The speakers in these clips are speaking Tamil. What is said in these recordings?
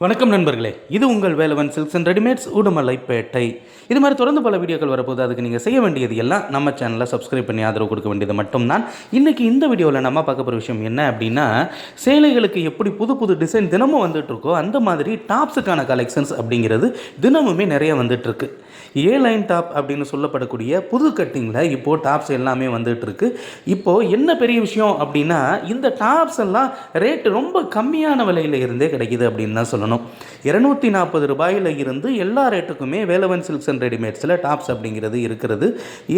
வணக்கம் நண்பர்களே இது உங்கள் Velavan silks and readymades Udumalaipettai. இது மாதிரி தொடர்ந்து பல வீடியோக்கள் வரப்போது அதுக்கு நீங்கள் செய்ய வேண்டியது எல்லாம் நம்ம சேனலை சப்ஸ்கிரைப் பண்ணி ஆதரவு கொடுக்க வேண்டியது மட்டும்தான். இன்றைக்கி இந்த வீடியோவில் நம்ம பார்க்க போகிற விஷயம் என்ன அப்படின்னா சேலைகளுக்கு எப்படி புது புது டிசைன் தினமும் வந்துட்டு இருக்கோ அந்த மாதிரி டாப்ஸுக்கான கலெக்ஷன்ஸ் அப்படிங்கிறது தினமுமே நிறைய வந்துட்டு இருக்கு. ஏ லைன் டாப் அப்படின்னு சொல்லப்படக்கூடிய புது கட்டிங்கில் இப்போது டாப்ஸ் எல்லாமே வந்துட்டு இருக்கு இப்போது என்ன பெரிய விஷயம் அப்படின்னா இந்த டாப்ஸ் எல்லாம் ரேட்டு ரொம்ப கம்மியான விலையில் இருந்தே கிடைக்குது அப்படின்னு தான் சொல்லணும். இரநூத்தி நாற்பது ரூபாயில் இருந்து எல்லா ரேட்டுக்குமே வேலவன் சில்க்ஸ் அண்ட் ரெடிமேட்ஸில் டாப்ஸ் அப்படிங்கிறது இருக்கிறது.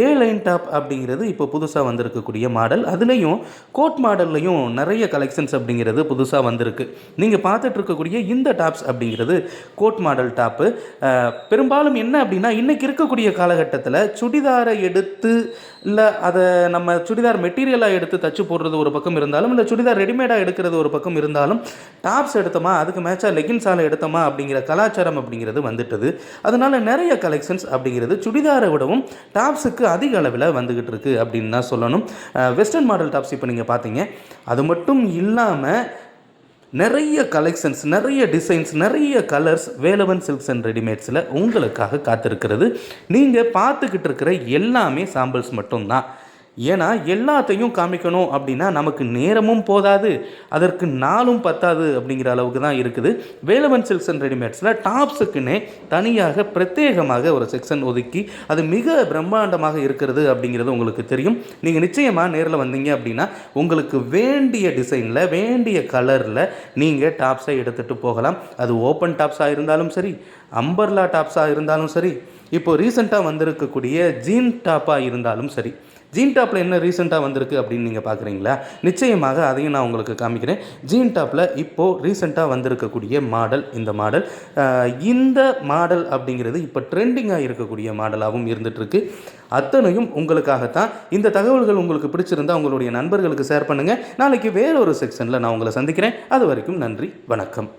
ஏ லைன் டாப் அப்படிங்கிறது இப்போ புதுசாக வந்திருக்கக்கூடிய மாடல் அதுலேயும் கோட் மாடல்லையும் நிறைய கலெக்ஷன்ஸ் அப்படிங்கிறது புதுசாக வந்திருக்கு. நீங்கள் பார்த்துட்டு இருக்கக்கூடிய இந்த டாப்ஸ் அப்படிங்கிறது கோட் மாடல் டாப்பு பெரும்பாலும் என்ன அப்படின்னா இன்றைக்கி இருக்கக்கூடிய காலகட்டத்தில் சுடிதாரை எடுத்து இல்லை அதை நம்ம சுடிதார் மெட்டீரியலாக எடுத்து தச்சு போடுறது ஒரு பக்கம் இருந்தாலும் இல்லை சுடிதார் ரெடிமேடாக எடுக்கிறது ஒரு பக்கம் இருந்தாலும் டாப்ஸ் எடுத்தோமா அதுக்கு மேட்சாக லெகின்ஸால் எடுத்தோமா அப்படிங்கிற கலாச்சாரம் அப்படிங்கிறது வந்துட்டது. அதனால நிறைய கலெக்ஷன்ஸ் அப்படிங்கிறது சுடிதாரை விடவும் டாப்ஸுக்கு அதிக அளவில் வந்துக்கிட்டு இருக்குது அப்படின்னு தான் சொல்லணும். வெஸ்டர்ன் மாடல் டாப்ஸ் இப்போ நீங்கள் பார்த்தீங்க. அது மட்டும் இல்லாமல் நிறைய கலெக்ஷன்ஸ் நிறைய டிசைன்ஸ் நிறைய கலர்ஸ் வேலவன் சில்க்ஸ் அண்ட் ரெடிமேட்ஸில் உங்களுக்காக காத்திருக்கிறது. நீங்கள் பார்த்துக்கிட்டு இருக்கிற எல்லாமே சாம்பிள்ஸ் மட்டும்தான். ஏன்னா எல்லாத்தையும் காமிக்கணும் அப்படின்னா நமக்கு நேரமும் போதாது அதற்கு நாளும் பத்தாது அப்படிங்கிற அளவுக்கு தான் இருக்குது. வேலவன் சில்க்ஸ் அண்ட் ரெடிமேட்ஸில் டாப்ஸுக்குன்னே தனியாக பிரத்யேகமாக ஒரு செக்ஷன் ஒதுக்கி அது மிக பிரம்மாண்டமாக இருக்கிறது அப்படிங்கிறது உங்களுக்கு தெரியும். நீங்கள் நிச்சயமாக நேரில் வந்தீங்க அப்படின்னா உங்களுக்கு வேண்டிய டிசைனில் வேண்டிய கலரில் நீங்கள் டாப்ஸை எடுத்துகிட்டு போகலாம். அது ஓப்பன் டாப்ஸாக இருந்தாலும் சரி அம்பர்லா டாப்ஸாக இருந்தாலும் சரி இப்போ ரீசெண்டாக வந்திருக்கக்கூடிய ஜீன் டாப்பாக இருந்தாலும் சரி ஜீன் டாப்பில் என்ன ரீசெண்டாக வந்திருக்கு அப்படின்னு நீங்கள் பார்க்குறீங்களா நிச்சயமாக அதையும் நான் உங்களுக்கு காமிக்கிறேன். ஜீன் டாப்பில் இப்போது ரீசெண்டாக வந்திருக்கக்கூடிய மாடல் இந்த மாடல் இந்த மாடல் அப்படிங்கிறது இப்போ ட்ரெண்டிங்காக இருக்கக்கூடிய மாடலாகவும் இருந்துகிட்ருக்கு அத்தனையும் உங்களுக்காகத்தான். இந்த தகவல்கள் உங்களுக்கு பிடிச்சிருந்தா உங்களுடைய நண்பர்களுக்கு ஷேர் பண்ணுங்கள் நாளைக்கு வேறொரு செக்ஷனில் நான் உங்களை சந்திக்கிறேன். அது வரைக்கும் நன்றி வணக்கம்.